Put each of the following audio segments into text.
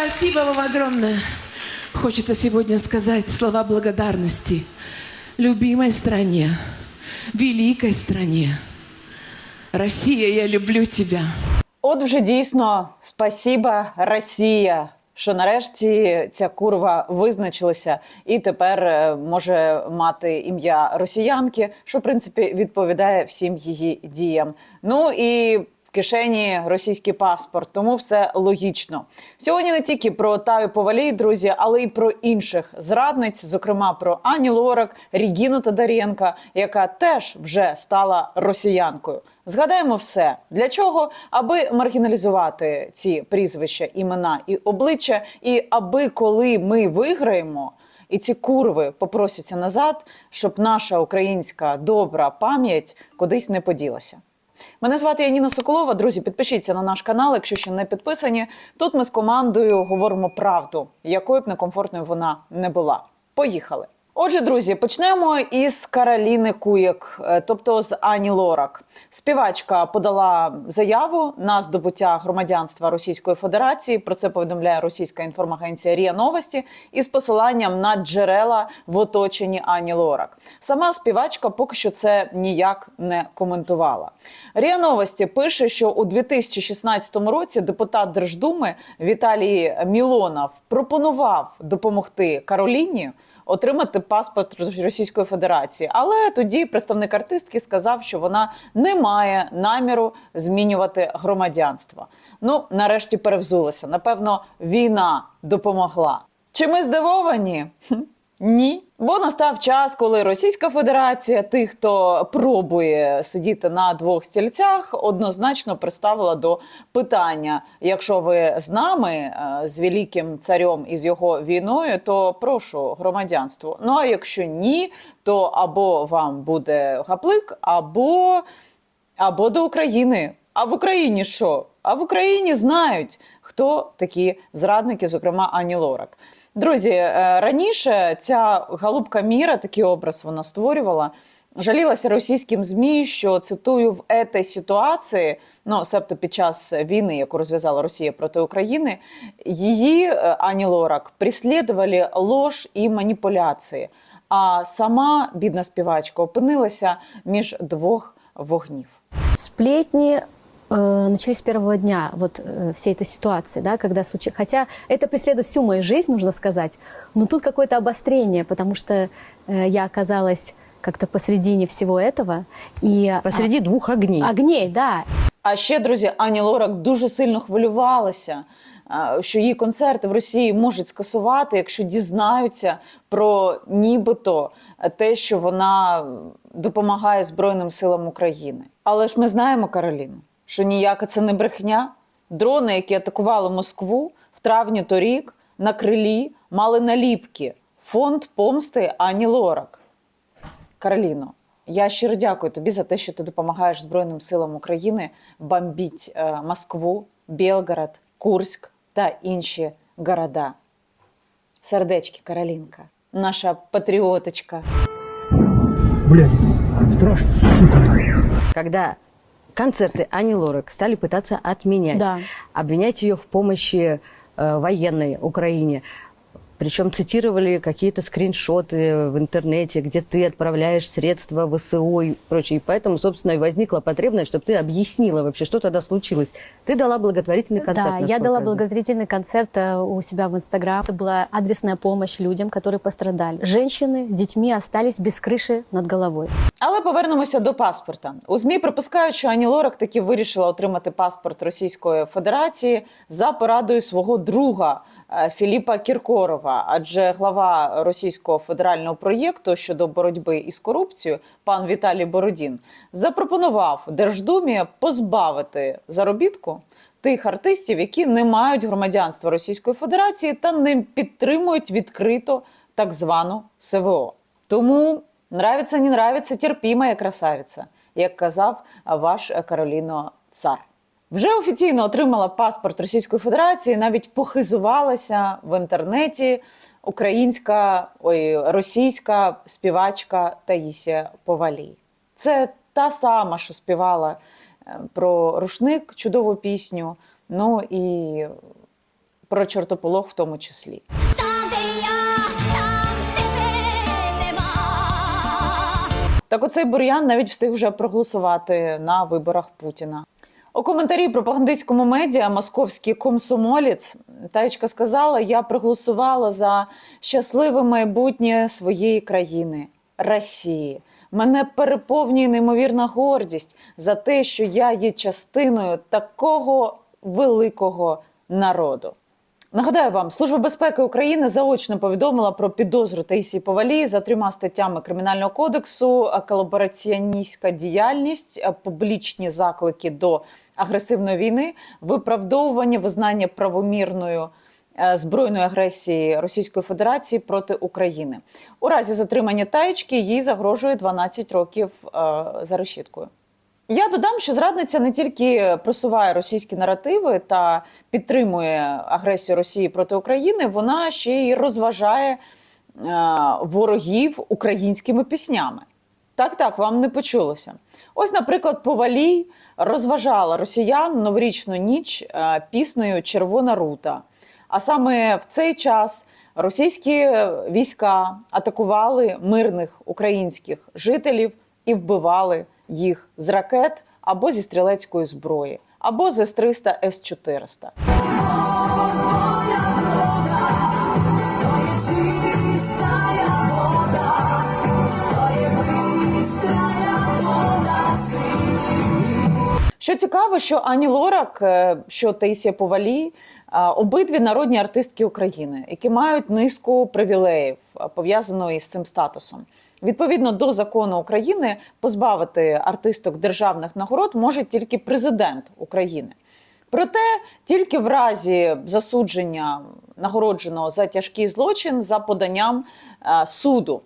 Спасибо вам огромное. Хочется сегодня сказать слова благодарности любимой стране, великой стране. Россия, я люблю тебя. От вже дійсно спасіба, Росія. Що нарешті ця курва визначилася і тепер е, може мати ім'я росіянки, що в принципі відповідає всім її діям. Ну і кишені російський паспорт, тому все логічно. Сьогодні не тільки про Таю Повалій, друзі, але й про інших зрадниць, зокрема про Ані Лорак, Рігіну Тодоренка, яка теж вже стала росіянкою. Згадаємо все для чого, аби маргіналізувати ці прізвища, імена і обличчя, і аби коли ми виграємо. І ці курви попросяться назад, щоб наша українська добра пам'ять кудись не поділася. Мене звати Яніна Соколова. Друзі, підпишіться на наш канал, якщо ще не підписані. Тут ми з командою говоримо правду, якою б некомфортною вона не була. Поїхали. Отже, друзі, почнемо із Кароліни Куєк, е, тобто з Ані Лорак. Співачка подала заяву на здобуття громадянства Російської Федерації. Про це повідомляє російська інформагенція Рія Новості із посиланням на джерела в оточенні Ані Лорак. Сама співачка поки що це ніяк не коментувала. Рія Новості пише, що у 2016 році депутат Держдуми Віталій Мілонов пропонував допомогти Кароліні отримати паспорт Російської Федерації. Але тоді представник артистки сказав, що вона не має наміру змінювати громадянство. Ну, нарешті перевзулася. Напевно, війна допомогла. Чи ми здивовані? Ні. Бо настав час, коли Російська Федерація, тих, хто пробує сидіти на двох стільцях, однозначно приставила до питання: якщо ви з нами, е, з великим царем і з його війною, то прошу громадянство. Ну а якщо ні, то або вам буде гаплик, або, або до України. А в Україні що? А в Україні знають, хто такі зрадники, зокрема Ані Лорак. Друзі, е, раніше ця голубка Міра, такий образ вона створювала, жалілася російським змі, що цитую в этой ситуації, ну себто під час війни, яку розв'язала Росія проти України, її е, Ані Лорак преслідували ложь і маніпуляції. А сама бідна співачка опинилася між двох вогнів. Сплетни э, начались с первого дня вот э, всей этой ситуации, да, когда случилось. Хотя это преследует всю мою жизнь, нужно сказать, но тут какое-то обострение, потому что э, я оказалась как-то посредине всего этого и Посреди двух огней. а, огней, да. А ще, друзі, Ані Лорак дуже сильно хвилювалася, е, що її концерти в Росії можуть скасувати, якщо дізнаються про нібито те, що вона допомагає Збройним силам України. Але ж ми знаємо, Кароліну, що ніяка це не брехня. Дрони, які атакували Москву в травні торік, на крилі мали наліпки Фонд помсти Ані Лорак. Кароліно, я щиро дякую тобі за те, що ти допомагаєш Збройним силам України бомбіть е, Москву, Білгород, Курськ та інші города. Сердечки, Каролінка, наша патріоточка. Блядь, страшно, сука. Когда концерты Ани Лорак стали пытаться отменять, Да. обвинять ее в помощи э, военной Украине. Причем цитировали какие-то скриншоты в интернете, где ты отправляешь средства в ВСУ и прочее. И поэтому, собственно, и возникла потребность, чтобы ты объяснила вообще, что тогда случилось. Ты дала благотворительный концерт. да, я насколько дала знаю. благотворительный концерт э, у себя в Инстаграм. Это была адресная помощь людям, которые пострадали. Женщины с детьми остались без крыши над головой. Але повернемося до паспорта. У ЗМІ припускають, що Ані Лорак таки вирішила отримати паспорт Російської Федерації за порадою свого друга е, Філіпа Кіркорова. Адже глава російського федерального проєкту щодо боротьби із корупцією, пан Віталій Бородін, запропонував Держдумі позбавити заробітку тих артистів, які не мають громадянства Російської Федерації та не підтримують відкрито так звану СВО. Тому нравиться, не нравиться, терпімая красавиця, як казав ваш е, Кароліно Цар. Вже офіційно отримала паспорт Російської Федерації, навіть похизувалася в інтернеті українська, ой, російська співачка Таїсія Повалій. Це та сама, що співала е, про рушник, чудову пісню. Ну і про чортополох в тому числі. Так оцей бур'ян навіть встиг вже проголосувати на виборах Путіна. У коментарі пропагандистському медіа московський комсомолець Таєчка сказала: я проголосувала за щасливе майбутнє своєї країни Росії. Мене переповнює неймовірна гордість за те, що я є частиною такого великого народу. Нагадаю вам, Служба безпеки України заочно повідомила про підозру Таїсії Повалії за трьома статтями Кримінального кодексу: колабораціоністська діяльність, публічні заклики до агресивної війни, виправдовування визнання правомірною е, збройної агресії Російської Федерації проти України. У разі затримання таєчки їй загрожує 12 років е, за решіткою. Я додам, що зрадниця не тільки просуває російські наративи та підтримує агресію Росії проти України, вона ще й розважає е, ворогів українськими піснями. Так, так, вам не почулося. Ось, наприклад, Повалій розважала росіян новорічну ніч е, піснею Червона рута. А саме в цей час російські війська атакували мирних українських жителів і вбивали їх з ракет або зі стрілецької зброї, або з С-300 С-400. Що цікаво, що Ані Лорак, е, що Таїсія Повалі, е, обидві народні артистки України, які мають низку привілеїв е, пов'язаного із цим статусом. Відповідно до закону України, позбавити артисток державних нагород може тільки президент України. Проте тільки в разі засудження нагородженого за тяжкий злочин за поданням е, суду.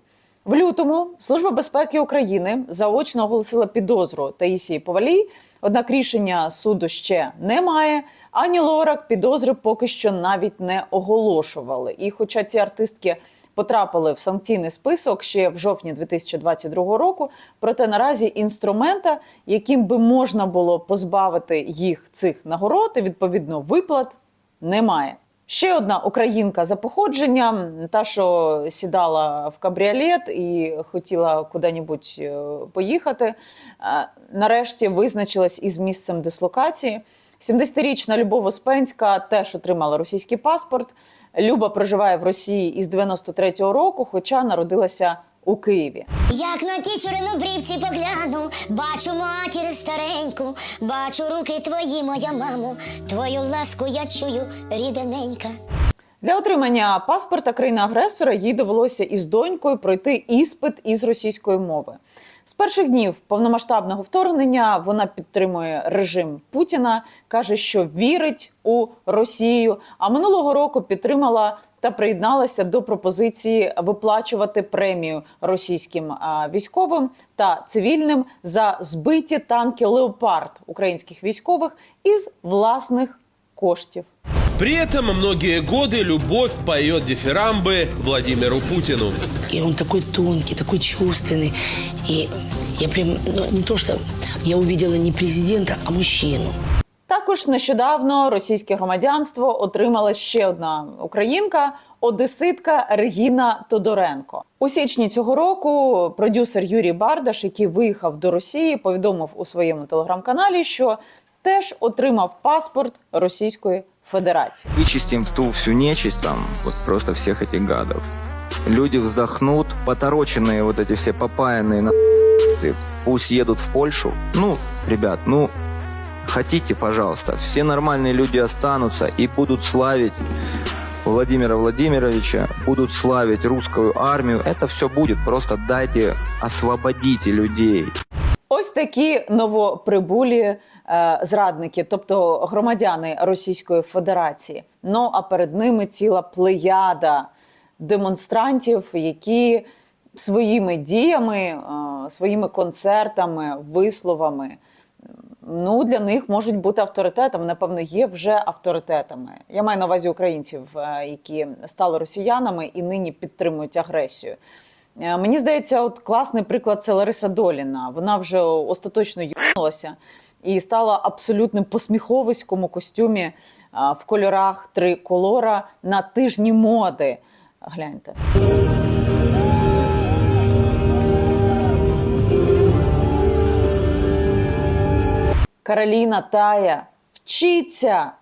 В лютому Служба безпеки України заочно оголосила підозру Таїсії Повалій. Однак рішення суду ще немає. Ані Лорак підозри поки що навіть не оголошували. І, хоча ці артистки потрапили в санкційний список ще в жовтні 2022 року, проте наразі інструмента, яким би можна було позбавити їх цих нагород і відповідно виплат, немає. Ще одна українка за походженням, та що сідала в кабріолет і хотіла куди-небудь е, поїхати. е, Нарешті визначилась із місцем дислокації. 70-річна Любов Успенська теж отримала російський паспорт. Люба проживає в Росії із 93-го року, хоча народилася у Києві. Як на ті чорнобрівці погляну, бачу матір стареньку, бачу руки твої, моя мамо, твою ласку я чую, рідненька. Для отримання паспорта країни-агресора їй довелося із донькою пройти іспит із російської мови. З перших днів повномасштабного вторгнення вона підтримує режим Путіна, каже, що вірить у Росію. А минулого року підтримала та приєдналася до пропозиції виплачувати премію російським військовим та цивільним за збиті танки Леопард українських військових із власних коштів. При этом многие годы любовь поет дифирамбы Владимиру Путину. И он такой тонкий, такой чувственный. И я прям, ну, не то что я увидела не президента, а мужчину. Також нещодавно російське громадянство отримала ще одна українка, одеситка Регіна Тодоренко. У січні цього року продюсер Юрій Бардаш, який виїхав до Росії, повідомив у своєму телеграм-каналі, що теж отримав паспорт Російської Федерації. вычистим в ту всю нечисть там, вот просто всех этих гадов. Люди вздохнут, потороченные вот эти все попаянные на пусть едут в Польшу. Ну, ребят, ну, хотите, пожалуйста, все нормальные люди останутся и будут славить Владимира Владимировича, будут славить русскую армию. Это все будет, просто дайте, освободите людей. Ось такі новоприбулі е, зрадники, тобто громадяни Російської Федерації. Ну а перед ними ціла плеяда демонстрантів, які своїми діями, е, своїми концертами, висловами. Ну, для них можуть бути авторитетами, напевно, є вже авторитетами. Я маю на увазі українців, е, які стали росіянами і нині підтримують агресію. Е, Мені здається, от класний приклад це Лариса Доліна. Вона вже остаточно юнулася і стала абсолютним посміховиськом у костюмі в кольорах триколора на тижні моди. Гляньте. Кароліна Тая, вчіться,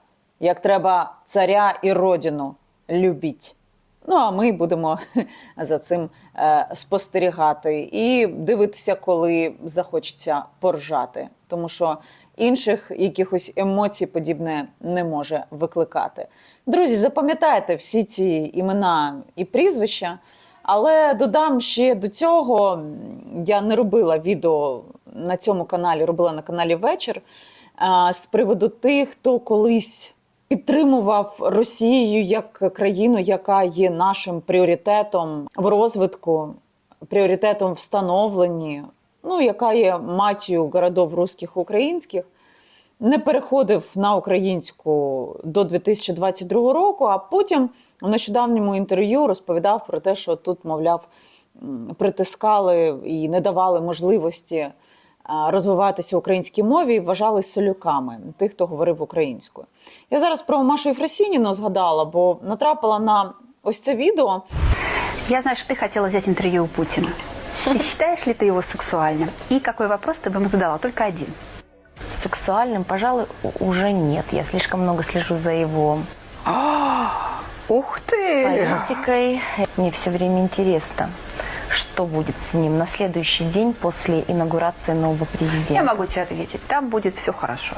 як треба царя і родину любіть. Ну, а ми будемо за цим е, спостерігати і дивитися, коли захочеться поржати. Тому що інших якихось емоцій подібне не може викликати. Друзі, запам'ятайте всі ці імена і прізвища. Але додам ще до цього, я не робила відео на цьому каналі, робила на каналі вечір а, з приводу тих, хто колись підтримував Росію як країну, яка є нашим пріоритетом в розвитку, пріоритетом в становленні, ну яка є матію городов русських українських. Не переходив на українську до 2022 року, а потім у нещодавньому інтерв'ю розповідав про те, що тут, мовляв, притискали і не давали можливості розвиватися українській мові і вважали солюками тих, хто говорив українською. Я зараз про Машу Єфросініну згадала, бо натрапила на ось це відео. Я знаю, что ты хотела взять интервью у Путина. И считаешь ли ты его сексуальным? И какой вопрос ты бы ему задала? Только один. Сексуальным, пожалуй, у- уже нет. Я слишком много слежу за его Ух ты! политикой. Мне все время интересно, Что будет с ним на следующий день после инаугурации нового президента. Я могу тебе ответить, там будет все хорошо.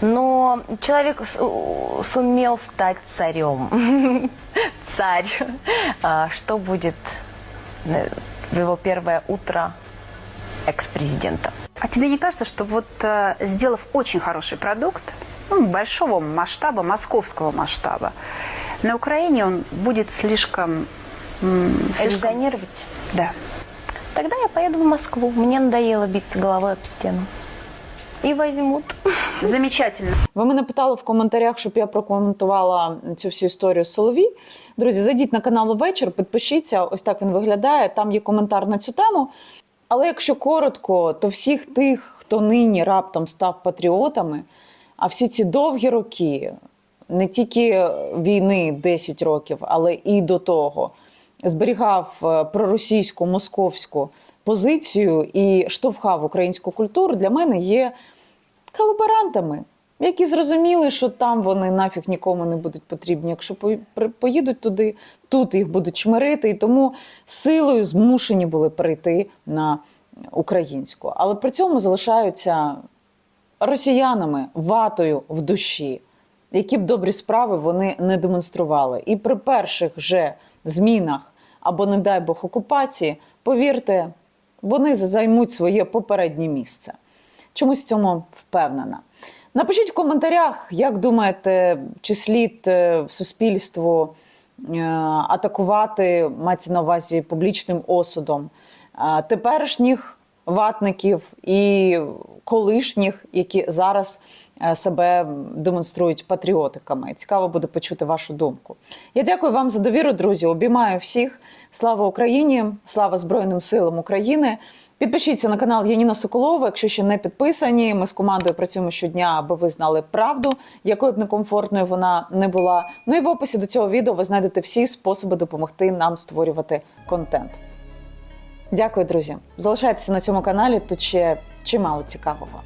Но человек сумел стать царем. Царь. А Что будет э, в его первое утро экс-президента? А тебе не кажется, что вот э, сделав очень хороший продукт, ну, большого масштаба, московского масштаба, на Украине он будет слишком... м, слишком... Да. Тогда я поеду в Москву. Мне надоело биться головой об стену. И возьмут. Замечательно. Ви мене питали в коментарях, щоб я прокоментувала цю всю історію з Соловій. Друзі, зайдіть на канал вечір, підпишіться. Ось так він виглядає. Там є коментар на цю тему. Але якщо коротко, то всіх тих, хто нині раптом став патріотами, а всі ці довгі роки, не тільки війни 10 років, але і до того, зберігав е, проросійську московську позицію і штовхав українську культуру, для мене є колаборантами, які зрозуміли, що там вони нафіг нікому не будуть потрібні. Якщо поїдуть туди, тут їх будуть чмирити, і тому силою змушені були перейти на українську. Але при цьому залишаються росіянами ватою в душі, які б добрі справи вони не демонстрували. І при перших же змінах або, не дай Бог, окупації, повірте, вони займуть своє попереднє місце. Чомусь в цьому впевнена. Напишіть в коментарях, як думаєте, чи слід е, суспільству е, атакувати, мається на увазі публічним осудом е, теперішніх ватників і колишніх, які зараз е, себе демонструють патріотиками. Цікаво буде почути вашу думку. Я дякую вам за довіру, друзі. Обіймаю всіх. Слава Україні! Слава Збройним силам України! Підпишіться на канал Яніна Соколова, якщо ще не підписані. Ми з командою працюємо щодня, аби ви знали правду, якою б некомфортною вона не була. Ну і в описі до цього відео ви знайдете всі способи допомогти нам створювати контент. Дякую, друзі. Залишайтеся на цьому каналі. Тут ще чимало цікавого.